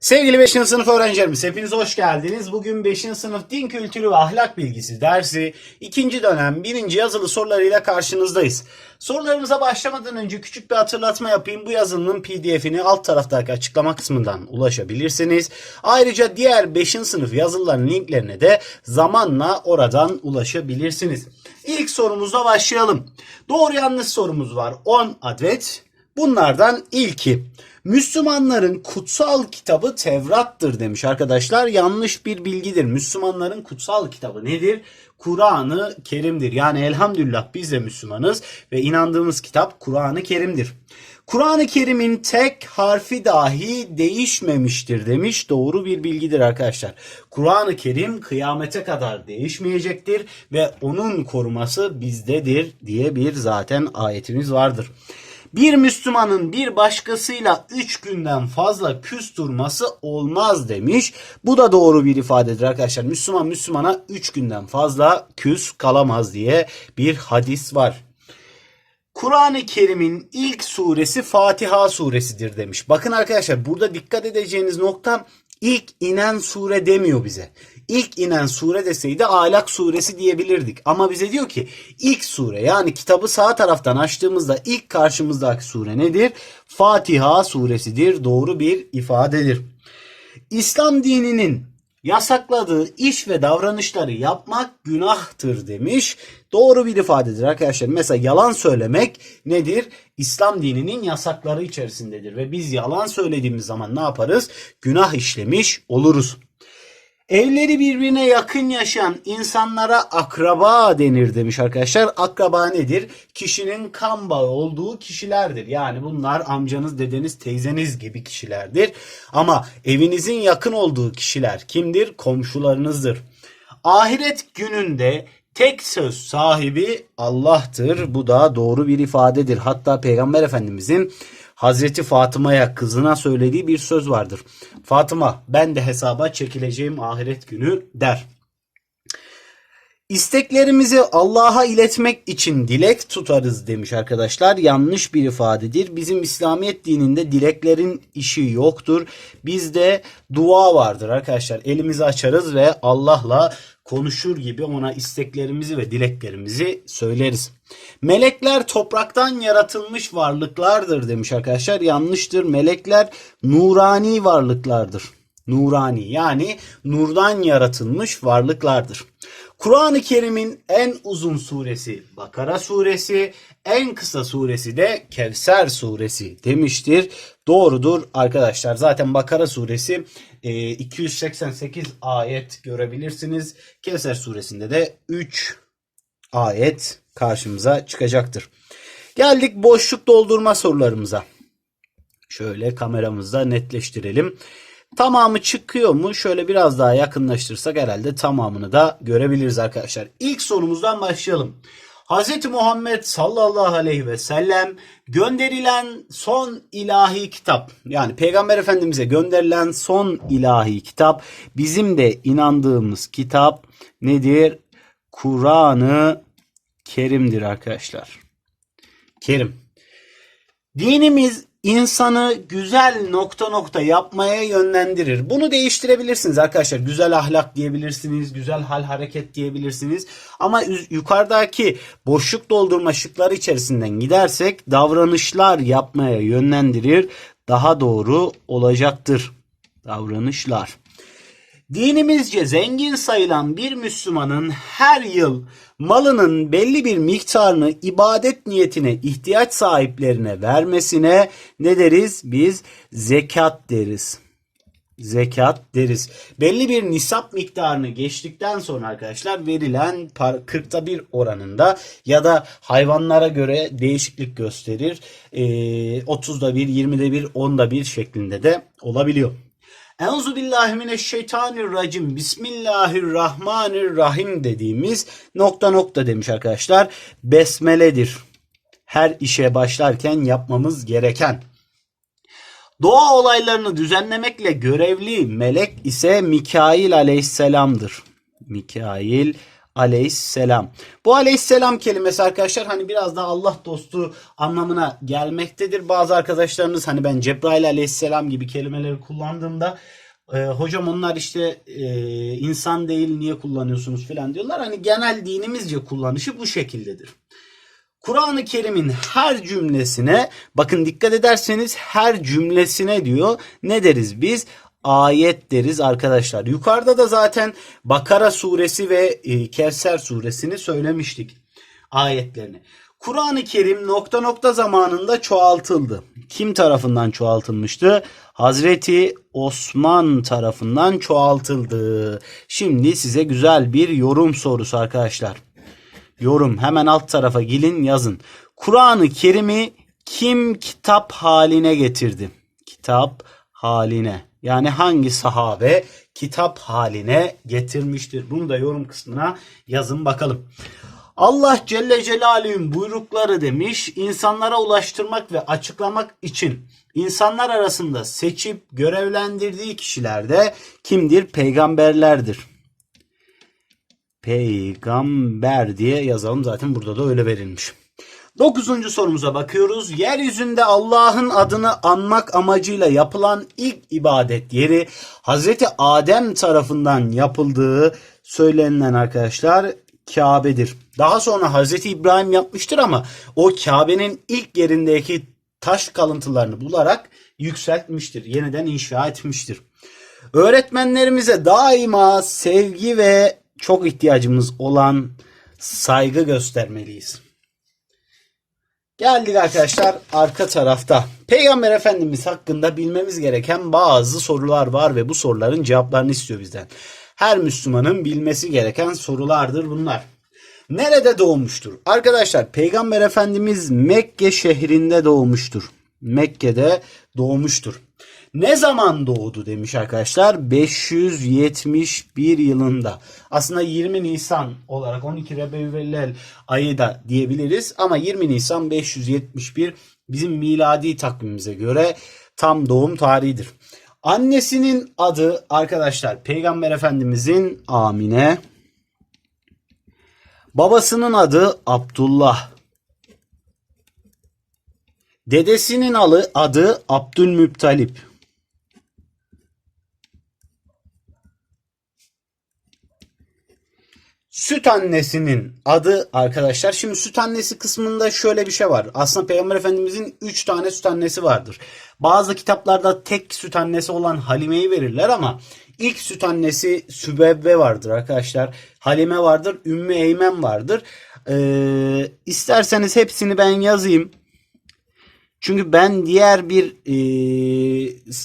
Sevgili 5. sınıf öğrencilerimiz hepiniz hoş geldiniz. Bugün 5. sınıf din kültürü ve ahlak bilgisi dersi 2. dönem 1. yazılı sorularıyla karşınızdayız. Sorularımıza başlamadan önce küçük bir hatırlatma yapayım. Bu yazılının pdf'ini alt taraftaki açıklama kısmından ulaşabilirsiniz. Ayrıca diğer 5. sınıf yazılıların linklerine de zamanla oradan ulaşabilirsiniz. İlk sorumuzla başlayalım. Doğru yanlış sorumuz var 10 adet. Bunlardan ilki Müslümanların kutsal kitabı Tevrat'tır demiş arkadaşlar. Yanlış bir bilgidir. Müslümanların kutsal kitabı nedir? Kur'an-ı Kerim'dir. Yani elhamdülillah biz de Müslümanız ve inandığımız kitap Kur'an-ı Kerim'dir. Kur'an-ı Kerim'in tek harfi dahi değişmemiştir demiş. Doğru bir bilgidir arkadaşlar. Kur'an-ı Kerim kıyamete kadar değişmeyecektir ve onun koruması bizdedir diye bir zaten ayetimiz vardır. Bir Müslümanın bir başkasıyla üç günden fazla küs olmaz demiş. Bu da doğru bir ifadedir arkadaşlar. Müslüman Müslümana üç günden fazla küs kalamaz diye bir hadis var. Kur'an-ı Kerim'in ilk suresi Fatiha suresidir demiş. Bakın arkadaşlar burada dikkat edeceğiniz nokta ilk inen sure demiyor bize. İlk inen sure deseydi Alak suresi diyebilirdik. Ama bize diyor ki ilk sure yani kitabı sağ taraftan açtığımızda ilk karşımızdaki sure nedir? Fatiha suresidir. Doğru bir ifadedir. İslam dininin yasakladığı iş ve davranışları yapmak günahtır demiş. Doğru bir ifadedir arkadaşlar. Mesela yalan söylemek nedir? İslam dininin yasakları içerisindedir ve biz yalan söylediğimiz zaman ne yaparız? Günah işlemiş oluruz. Evleri birbirine yakın yaşayan insanlara akraba denir demiş arkadaşlar. Akraba nedir? Kişinin kan bağı olduğu kişilerdir. Yani bunlar amcanız, dedeniz, teyzeniz gibi kişilerdir. Ama evinizin yakın olduğu kişiler kimdir? Komşularınızdır. Ahiret gününde tek söz sahibi Allah'tır. Bu da doğru bir ifadedir. Hatta Peygamber Efendimizin Hazreti Fatıma'ya kızına söylediği bir söz vardır. Fatıma ben de hesaba çekileceğim ahiret günü der. İsteklerimizi Allah'a iletmek için dilek tutarız demiş arkadaşlar. Yanlış bir ifadedir. Bizim İslamiyet dininde dileklerin işi yoktur. Bizde dua vardır arkadaşlar. Elimizi açarız ve Allah'la konuşur gibi ona isteklerimizi ve dileklerimizi söyleriz. Melekler topraktan yaratılmış varlıklardır demiş arkadaşlar. Yanlıştır. Melekler nurani varlıklardır. Nurani yani nurdan yaratılmış varlıklardır. Kur'an-ı Kerim'in en uzun suresi Bakara suresi, en kısa suresi de Kevser suresi demiştir. Doğrudur arkadaşlar. Zaten Bakara suresi e, 288 ayet görebilirsiniz. Kevser suresinde de 3 ayet karşımıza çıkacaktır. Geldik boşluk doldurma sorularımıza. Şöyle kameramızda netleştirelim. Tamamı çıkıyor mu? Şöyle biraz daha yakınlaştırsak herhalde tamamını da görebiliriz arkadaşlar. İlk sorumuzdan başlayalım. Hz. Muhammed sallallahu aleyhi ve sellem gönderilen son ilahi kitap yani Peygamber Efendimiz'e gönderilen son ilahi kitap bizim de inandığımız kitap nedir? Kur'an-ı Kerim'dir arkadaşlar. Kerim. Dinimiz insanı güzel nokta nokta yapmaya yönlendirir. Bunu değiştirebilirsiniz arkadaşlar. Güzel ahlak diyebilirsiniz, güzel hal hareket diyebilirsiniz. Ama yukarıdaki boşluk doldurma şıkları içerisinden gidersek davranışlar yapmaya yönlendirir. Daha doğru olacaktır. Davranışlar. Dinimizce zengin sayılan bir Müslümanın her yıl malının belli bir miktarını ibadet niyetine ihtiyaç sahiplerine vermesine ne deriz? Biz zekat deriz. Zekat deriz. Belli bir nisap miktarını geçtikten sonra arkadaşlar verilen 40'ta bir oranında ya da hayvanlara göre değişiklik gösterir. Ee, 30'da bir, 20'de bir, 10'da bir şeklinde de olabiliyor. Euzu billahi mineşşeytanirracim. Bismillahirrahmanirrahim dediğimiz nokta nokta demiş arkadaşlar. Besmeledir. Her işe başlarken yapmamız gereken. Doğa olaylarını düzenlemekle görevli melek ise Mikail aleyhisselamdır. Mikail aleyhisselam. Bu aleyhisselam kelimesi arkadaşlar hani biraz da Allah dostu anlamına gelmektedir. Bazı arkadaşlarınız hani ben Cebrail aleyhisselam gibi kelimeleri kullandığımda e, hocam onlar işte e, insan değil niye kullanıyorsunuz filan diyorlar. Hani genel dinimizce kullanışı bu şekildedir. Kur'an-ı Kerim'in her cümlesine bakın dikkat ederseniz her cümlesine diyor ne deriz biz? Ayet deriz arkadaşlar. Yukarıda da zaten Bakara suresi ve e, Kevser suresini söylemiştik ayetlerini. Kur'an-ı Kerim nokta nokta zamanında çoğaltıldı. Kim tarafından çoğaltılmıştı? Hazreti Osman tarafından çoğaltıldı. Şimdi size güzel bir yorum sorusu arkadaşlar yorum hemen alt tarafa gelin yazın. Kur'an-ı Kerim'i kim kitap haline getirdi? Kitap haline. Yani hangi sahabe kitap haline getirmiştir? Bunu da yorum kısmına yazın bakalım. Allah Celle Celaluhu'nun buyrukları demiş insanlara ulaştırmak ve açıklamak için insanlar arasında seçip görevlendirdiği kişiler de kimdir? Peygamberlerdir peygamber diye yazalım. Zaten burada da öyle verilmiş. Dokuzuncu sorumuza bakıyoruz. Yeryüzünde Allah'ın adını anmak amacıyla yapılan ilk ibadet yeri Hazreti Adem tarafından yapıldığı söylenilen arkadaşlar Kabe'dir. Daha sonra Hazreti İbrahim yapmıştır ama o Kabe'nin ilk yerindeki taş kalıntılarını bularak yükseltmiştir. Yeniden inşa etmiştir. Öğretmenlerimize daima sevgi ve çok ihtiyacımız olan saygı göstermeliyiz. Geldik arkadaşlar arka tarafta. Peygamber Efendimiz hakkında bilmemiz gereken bazı sorular var ve bu soruların cevaplarını istiyor bizden. Her Müslümanın bilmesi gereken sorulardır bunlar. Nerede doğmuştur? Arkadaşlar Peygamber Efendimiz Mekke şehrinde doğmuştur. Mekke'de doğmuştur. Ne zaman doğdu demiş arkadaşlar? 571 yılında. Aslında 20 Nisan olarak 12 Rebevellel ayı da diyebiliriz ama 20 Nisan 571 bizim miladi takvimimize göre tam doğum tarihidir. Annesinin adı arkadaşlar Peygamber Efendimizin Amine. Babasının adı Abdullah. Dedesinin adı, adı Süt annesinin adı arkadaşlar. Şimdi süt annesi kısmında şöyle bir şey var. Aslında Peygamber Efendimizin 3 tane süt annesi vardır. Bazı kitaplarda tek süt annesi olan Halime'yi verirler ama ilk süt annesi Sübebbe vardır arkadaşlar. Halime vardır, Ümmü Eymen vardır. Ee, isterseniz hepsini ben yazayım. Çünkü ben diğer bir e,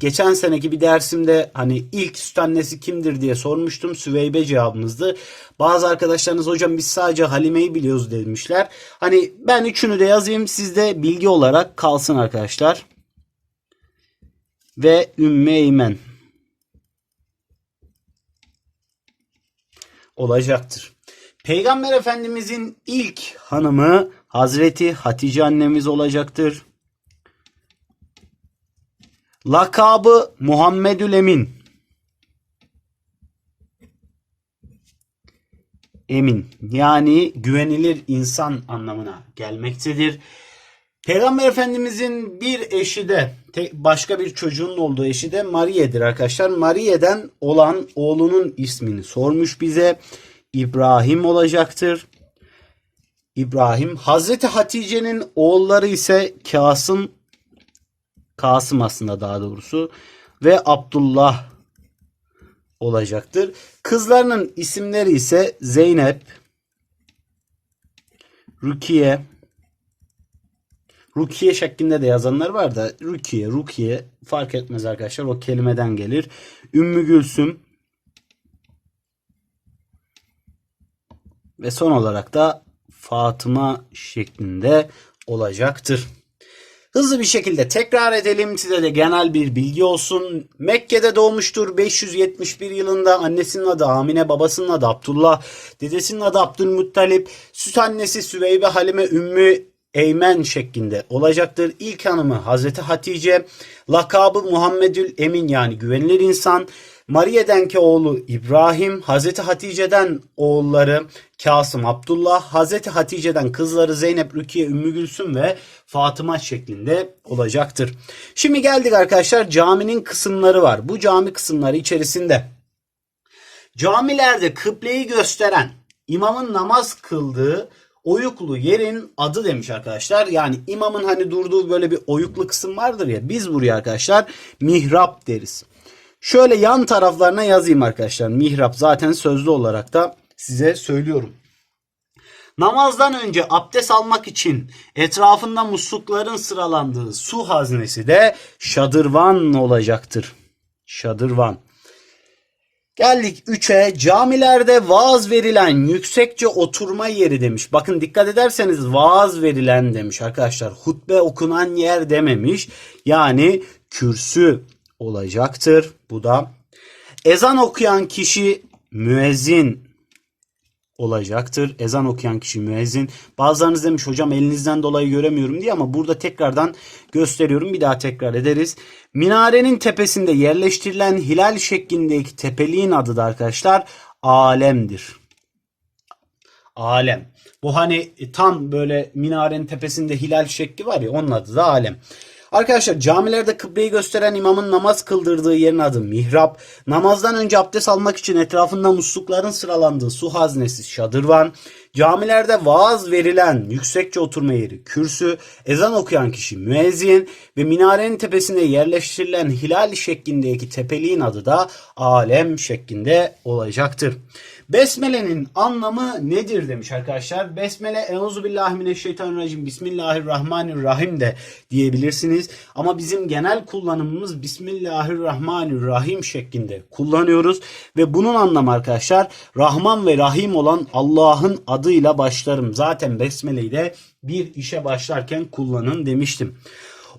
geçen seneki bir dersimde hani ilk süt annesi kimdir diye sormuştum. Süveybe cevabımızdı. Bazı arkadaşlarınız hocam biz sadece Halime'yi biliyoruz demişler. Hani ben üçünü de yazayım sizde bilgi olarak kalsın arkadaşlar. Ve Ümmü Eymen. Olacaktır. Peygamber Efendimizin ilk hanımı Hazreti Hatice annemiz olacaktır. Lakabı Muhammedül Emin. Emin yani güvenilir insan anlamına gelmektedir. Peygamber Efendimizin bir eşi de başka bir çocuğun olduğu eşi de Mariye'dir arkadaşlar. Mariye'den olan oğlunun ismini sormuş bize. İbrahim olacaktır. İbrahim. Hazreti Hatice'nin oğulları ise Kasım Kasım aslında daha doğrusu ve Abdullah olacaktır. Kızlarının isimleri ise Zeynep, Rukiye, Rukiye şeklinde de yazanlar var da Rukiye, Rukiye fark etmez arkadaşlar o kelimeden gelir. Ümmü Gülsüm ve son olarak da Fatıma şeklinde olacaktır. Hızlı bir şekilde tekrar edelim. Size de genel bir bilgi olsun. Mekke'de doğmuştur 571 yılında. Annesinin adı Amine, babasının adı Abdullah, dedesinin adı Abdülmuttalip, süt annesi Süveybe Halime Ümmü Eymen şeklinde olacaktır. İlk hanımı Hazreti Hatice, lakabı Muhammedül Emin yani güvenilir insan Mariye'denki oğlu İbrahim, Hazreti Hatice'den oğulları Kasım, Abdullah, Hazreti Hatice'den kızları Zeynep, Rukiye, Ümmü Gülsüm ve Fatıma şeklinde olacaktır. Şimdi geldik arkadaşlar caminin kısımları var. Bu cami kısımları içerisinde camilerde kıbleyi gösteren imamın namaz kıldığı oyuklu yerin adı demiş arkadaşlar. Yani imamın hani durduğu böyle bir oyuklu kısım vardır ya biz buraya arkadaşlar mihrap deriz. Şöyle yan taraflarına yazayım arkadaşlar. Mihrap zaten sözlü olarak da size söylüyorum. Namazdan önce abdest almak için etrafında muslukların sıralandığı su haznesi de şadırvan olacaktır. Şadırvan. Geldik 3'e camilerde vaaz verilen yüksekçe oturma yeri demiş. Bakın dikkat ederseniz vaaz verilen demiş arkadaşlar. Hutbe okunan yer dememiş. Yani kürsü olacaktır. Bu da ezan okuyan kişi müezzin olacaktır. Ezan okuyan kişi müezzin. Bazılarınız demiş hocam elinizden dolayı göremiyorum diye ama burada tekrardan gösteriyorum. Bir daha tekrar ederiz. Minarenin tepesinde yerleştirilen hilal şeklindeki tepeliğin adı da arkadaşlar alemdir. Alem. Bu hani tam böyle minarenin tepesinde hilal şekli var ya onun adı da alem. Arkadaşlar camilerde kıbleyi gösteren imamın namaz kıldırdığı yerin adı mihrap. Namazdan önce abdest almak için etrafında muslukların sıralandığı su haznesi şadırvan. Camilerde vaaz verilen yüksekçe oturma yeri kürsü. Ezan okuyan kişi müezzin ve minarenin tepesine yerleştirilen hilal şeklindeki tepeliğin adı da alem şeklinde olacaktır. Besmele'nin anlamı nedir demiş arkadaşlar. Besmele Euzubillahimineşşeytanirracim Bismillahirrahmanirrahim de diyebilirsiniz. Ama bizim genel kullanımımız Bismillahirrahmanirrahim şeklinde kullanıyoruz. Ve bunun anlamı arkadaşlar Rahman ve Rahim olan Allah'ın adıyla başlarım. Zaten Besmele'yi de bir işe başlarken kullanın demiştim.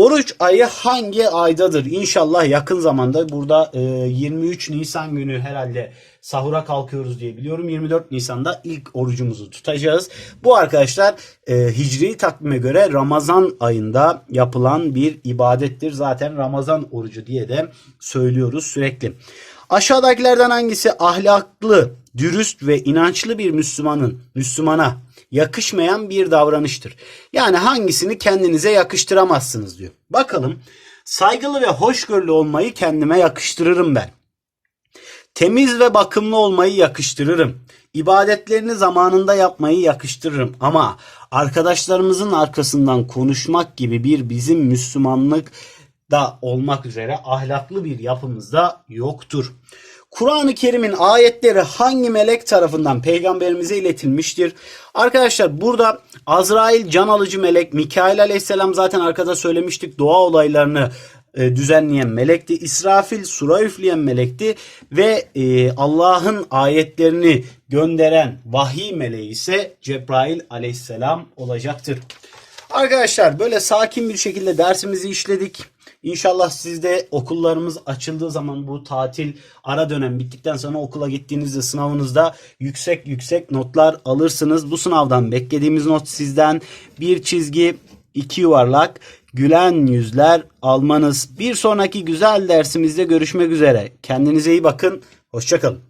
Oruç ayı hangi aydadır? İnşallah yakın zamanda burada e, 23 Nisan günü herhalde sahura kalkıyoruz diye biliyorum. 24 Nisan'da ilk orucumuzu tutacağız. Bu arkadaşlar e, hicri takvime göre Ramazan ayında yapılan bir ibadettir. Zaten Ramazan orucu diye de söylüyoruz sürekli. Aşağıdakilerden hangisi ahlaklı, dürüst ve inançlı bir Müslümanın Müslümana yakışmayan bir davranıştır. Yani hangisini kendinize yakıştıramazsınız diyor. Bakalım saygılı ve hoşgörülü olmayı kendime yakıştırırım ben. Temiz ve bakımlı olmayı yakıştırırım. İbadetlerini zamanında yapmayı yakıştırırım. Ama arkadaşlarımızın arkasından konuşmak gibi bir bizim Müslümanlık da olmak üzere ahlaklı bir yapımızda yoktur. Kur'an-ı Kerim'in ayetleri hangi melek tarafından peygamberimize iletilmiştir? Arkadaşlar burada Azrail can alıcı melek, Mikail aleyhisselam zaten arkada söylemiştik doğa olaylarını e, düzenleyen melekti. İsrafil sura üfleyen melekti ve e, Allah'ın ayetlerini gönderen vahiy meleği ise Cebrail aleyhisselam olacaktır. Arkadaşlar böyle sakin bir şekilde dersimizi işledik. İnşallah siz de okullarımız açıldığı zaman bu tatil ara dönem bittikten sonra okula gittiğinizde sınavınızda yüksek yüksek notlar alırsınız. Bu sınavdan beklediğimiz not sizden bir çizgi, iki yuvarlak, gülen yüzler almanız. Bir sonraki güzel dersimizde görüşmek üzere. Kendinize iyi bakın. Hoşçakalın.